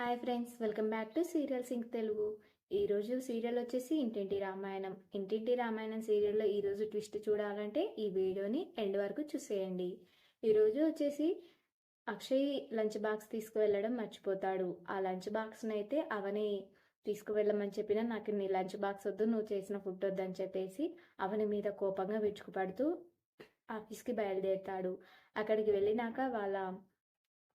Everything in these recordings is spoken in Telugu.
Hi friends welcome back to serial sync Telugu. ఈరోజు సీరియల్ వచ్చేసి ఇంటింటి రామాయణం. ఇంటింటి రామాయణం సీరియల్లో ఈరోజు ట్విస్ట్ చూడాలంటే ఈ వీడియోని ఎండ్ వరకు చూసేయండి. ఈరోజు వచ్చేసి అక్షయ్ లంచ్ బాక్స్ తీసుకువెళ్ళడం మర్చిపోతాడు. ఆ లంచ్ బాక్స్ని అయితే అవని తీసుకువెళ్ళమని చెప్పినా నాకు నీ లంచ్ బాక్స్ వద్దు నువ్వు చేసిన ఫుడ్ వద్దని చెప్పేసి అవని మీద కోపంగా విరుచుకుపడుతూ ఆఫీస్కి బయలుదేరుతాడు. అక్కడికి వెళ్ళినాక వాళ్ళ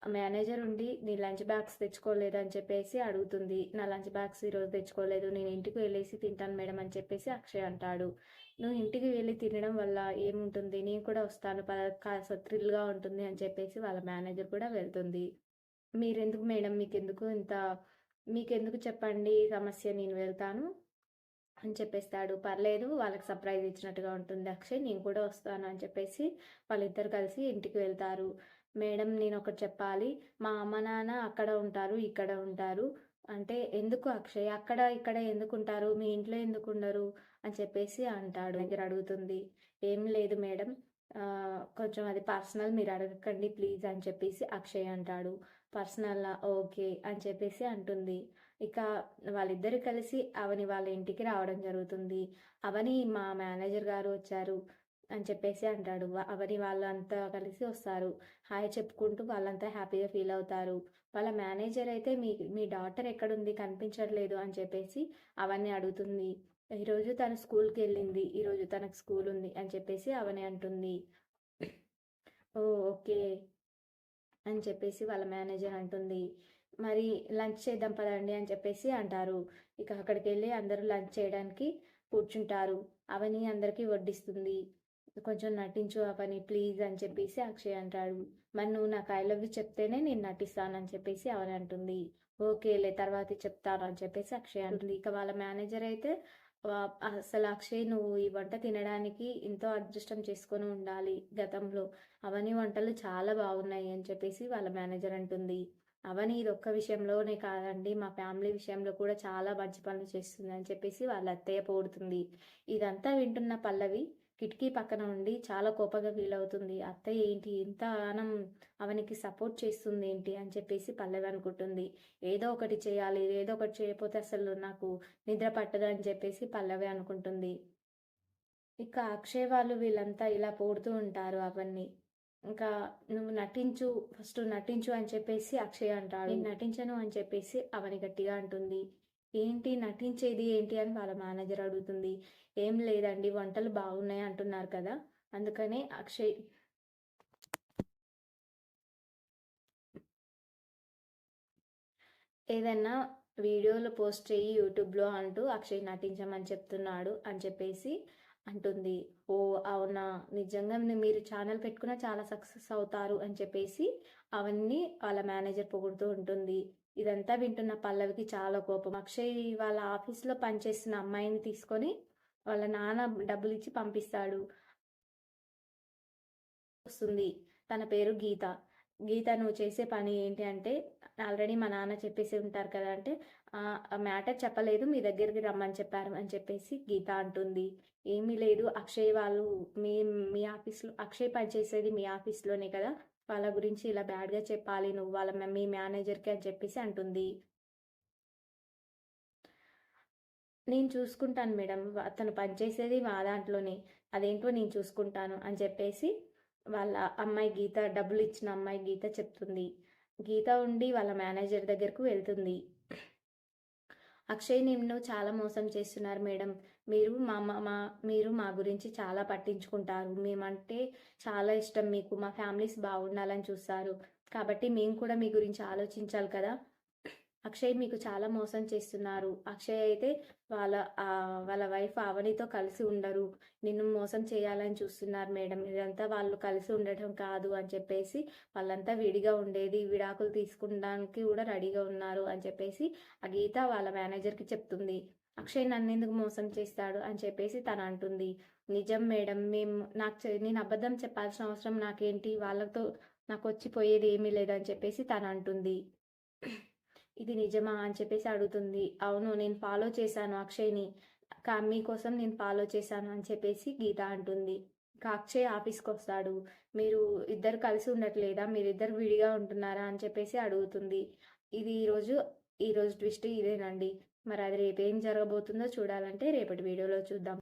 మేనేజర్ ఉండి నీ లంచ్ బ్యాగ్స్ తెచ్చుకోలేదు అని చెప్పేసి అడుగుతుంది. నా లంచ్ బ్యాగ్స్ ఈరోజు తెచ్చుకోలేదు నేను ఇంటికి వెళ్ళేసి తింటాను మేడం అని చెప్పేసి అక్షయ్ అంటాడు. నువ్వు ఇంటికి వెళ్ళి తినడం వల్ల ఏముంటుంది? నేను కూడా వస్తాను పద కాస్త థ్రిల్గా ఉంటుంది అని చెప్పేసి వాళ్ళ మేనేజర్ కూడా వెళ్తుంది. మీరెందుకు మేడం? మీకెందుకు ఇంత మీకెందుకు చెప్పండి సమస్య నేను వెళ్తాను అని చెప్పేస్తాడు. పర్లేదు వాళ్ళకి సర్ప్రైజ్ ఇచ్చినట్టుగా ఉంటుంది అక్షయ్ నేను కూడా వస్తాను అని చెప్పేసి వాళ్ళిద్దరు కలిసి ఇంటికి వెళ్తారు. మేడం నేను ఒకటి చెప్పాలి. మా అమ్మ నాన్న అక్కడ ఉంటారు ఇక్కడ ఉంటారు. అంటే ఎందుకు అక్షయ్? అక్కడ ఇక్కడ ఎందుకు ఉంటారు మీ ఇంట్లో ఎందుకు ఉండరు అని చెప్పేసి అంటాడు. దగ్గర అడుగుతుంది. ఏం లేదు మేడం. కొంచెం అది పర్సనల్ మీరు అడగకండి ప్లీజ్ అని చెప్పేసి అక్షయ్ అంటాడు. పర్సనల్ ఓకే అని చెప్పేసి అంటుంది. ఇక వాళ్ళిద్దరు కలిసి అవని వాళ్ళ ఇంటికి రావడం జరుగుతుంది. అవని మా మేనేజర్ గారు వచ్చారు. అని చెప్పేసి అంటాడు. అవని వాళ్ళంతా కలిసి వస్తారు. హాయ్ చెప్పుకుంటూ వాళ్ళంతా హ్యాపీగా ఫీల్ అవుతారు. వాళ్ళ మేనేజర్ అయితే మీ మీ డాటర్ ఎక్కడుంది? కనిపించట్లేదు అని చెప్పేసి అవన్నీ అడుగుతుంది. ఈరోజు తను స్కూల్కి వెళ్ళింది. ఈరోజు తనకు స్కూల్ ఉంది అని చెప్పేసి అవని అంటుంది. ఓ ఓకే అని చెప్పేసి వాళ్ళ మేనేజర్ అంటుంది. మరి లంచ్ చేద్దాం పదండి అని చెప్పేసి అంటారు. ఇక అక్కడికి వెళ్ళి అందరూ లంచ్ చేయడానికి కూర్చుంటారు. అవని అందరికీ వడ్డిస్తుంది. కొంచెం నటించు అవని ప్లీజ్ అని చెప్పేసి అక్షయ్ అంటాడు. మరి నువ్వు నాకు ఐ లవ్ యూ చెప్తేనే నేను నటిస్తానని చెప్పేసి అవని అంటుంది. ఓకేలే తర్వాత చెప్తాను అని చెప్పేసి అక్షయ్ అంటుంది. ఇక వాళ్ళ మేనేజర్ అయితే అసలు అక్షయ్ నువ్వు ఈ వంట తినడానికి ఎంతో అదృష్టం చేసుకొని ఉండాలి గతంలో. అవని వంటలు చాలా బాగున్నాయి అని చెప్పేసి వాళ్ళ మేనేజర్ అంటుంది. అవని ఇది ఒక్క విషయంలోనే కాదండి మా ఫ్యామిలీ విషయంలో కూడా చాలా మంచి పనులు చేస్తుంది అని చెప్పేసి వాళ్ళ అత్తయ్య పోడుతుంది ఇదంతా వింటున్న పల్లవి కిటికీ పక్కన ఉండి చాలా కోపంగా ఫీల్ అవుతుంది అత్తయ్య ఏంటి? ఇంత ఆనం అవనికి సపోర్ట్ చేస్తుంది ఏంటి? అని చెప్పేసి పల్లవి అనుకుంటుంది. ఏదో ఒకటి చేయాలి ఏదో ఒకటి చేయకపోతే అసలు నాకు నిద్ర పట్టదు అని చెప్పేసి పల్లవి అనుకుంటుంది. ఇక అక్షయ్ వాళ్ళు వీళ్ళంతా ఇలా పోడుతూ ఉంటారు అవన్నీ. ఇంకా నువ్వు నటించు ఫస్ట్ నటించు అని చెప్పేసి అక్షయ్ అంటాడు. నటించను అని చెప్పేసి అవని గట్టిగా అంటుంది. ఏంటి నటించేది ఏంటి అని వాళ్ళ మేనేజర్ అడుగుతుంది. ఏం లేదండి వంటలు బాగున్నాయి అంటున్నారు కదా. అందుకనే అక్షయ్ ఏదైనా వీడియోలు పోస్ట్ చేయి యూట్యూబ్లో అంటూ అక్షయ్ నటించమని చెప్తున్నాడు అని చెప్పేసి అంటుంది. ఓ అవునా? నిజంగా మీరు ఛానల్ పెట్టుకున్న చాలా సక్సెస్ అవుతారు అని చెప్పేసి అవన్నీ వాళ్ళ మేనేజర్ పొగుడుతూ ఉంటుంది. ఇదంతా వింటున్న పల్లవికి చాలా కోపం. అక్షయ్ వాళ్ళ ఆఫీస్లో పనిచేస్తున్న అమ్మాయిని తీసుకొని వాళ్ళ నాన్న డబ్బులు ఇచ్చి పంపిస్తాడు. వస్తుంది. తన పేరు గీత. గీత నువ్వు చేసే పని ఏంటి అంటే ఆల్రెడీ మా నాన్న చెప్పేసి ఉంటారు కదా అంటే మ్యాటర్ చెప్పలేదు మీ దగ్గరికి రమ్మని చెప్పారు అని చెప్పేసి గీత అంటుంది. ఏమీ లేదు అక్షయ్ వాళ్ళు మీ మీ ఆఫీస్లో అక్షయ్ పనిచేసేది మీ ఆఫీస్లోనే కదా వాళ్ళ గురించి ఇలా బ్యాడ్గా చెప్పాలి నువ్వు వాళ్ళ మీ మేనేజర్కి అని చెప్పేసి అంటుంది. నేను చూసుకుంటాను మేడం అతను పనిచేసేది మా దాంట్లోనే అదేంటో నేను చూసుకుంటాను అని చెప్పేసి వాళ్ళ అమ్మాయి గీత డబ్బులు ఇచ్చిన అమ్మాయి గీత చెప్తుంది. గీత ఉండి వాళ్ళ మేనేజర్ దగ్గరకు వెళ్తుంది. అక్షయ్ నిన్ను చాలా మోసం చేస్తున్నారు మేడం. మీరు మా మా మీరు మా గురించి చాలా పట్టించుకుంటారు. మేమంటే చాలా ఇష్టం మీకు. మా ఫ్యామిలీస్ బాగుండాలని చూస్తారు. కాబట్టి మేము కూడా మీ గురించి ఆలోచించాలి కదా. అక్షయ్ మీకు చాలా మోసం చేస్తున్నారు. అక్షయ్ అయితే వాళ్ళ వాళ్ళ వైఫ్ అవనితో కలిసి ఉండరు. నిన్ను మోసం చేయాలని చూస్తున్నారు మేడం. ఇదంతా వాళ్ళు కలిసి ఉండటం కాదు అని చెప్పేసి వాళ్ళంతా విడిగా ఉండేది. విడాకులు తీసుకుండానికి కూడా రెడీగా ఉన్నారు అని చెప్పేసి ఆ గీత వాళ్ళ మేనేజర్కి చెప్తుంది. అక్షయ్ నన్ను ఎందుకు మోసం చేస్తాడు అని చెప్పేసి తను అంటుంది. నిజం మేడం మేము నాకు చె- నేను అబద్ధం చెప్పాల్సిన అవసరం నాకేంటి? వాళ్ళతో నాకు వచ్చి పోయేది ఏమీ లేదని చెప్పేసి తను అంటుంది. ఇది నిజమా అని చెప్పేసి అడుగుతుంది. అవును నేను ఫాలో చేశాను అక్షయ్ని. కా మీకోసం నేను ఫాలో చేశాను అని చెప్పేసి గీత అంటుంది. ఇంకా అక్షయ్ ఆఫీస్కి వస్తాడు. మీరు ఇద్దరు కలిసి ఉండట్లేదా? మీరు ఇద్దరు విడిగా ఉంటున్నారా? అని చెప్పేసి అడుగుతుంది. ఇది ఈరోజు ఈరోజు ట్విస్ట్ ఇదేనండి. మరి అది రేపు ఏం జరగబోతుందో చూడాలంటే రేపటి వీడియోలో చూద్దాం.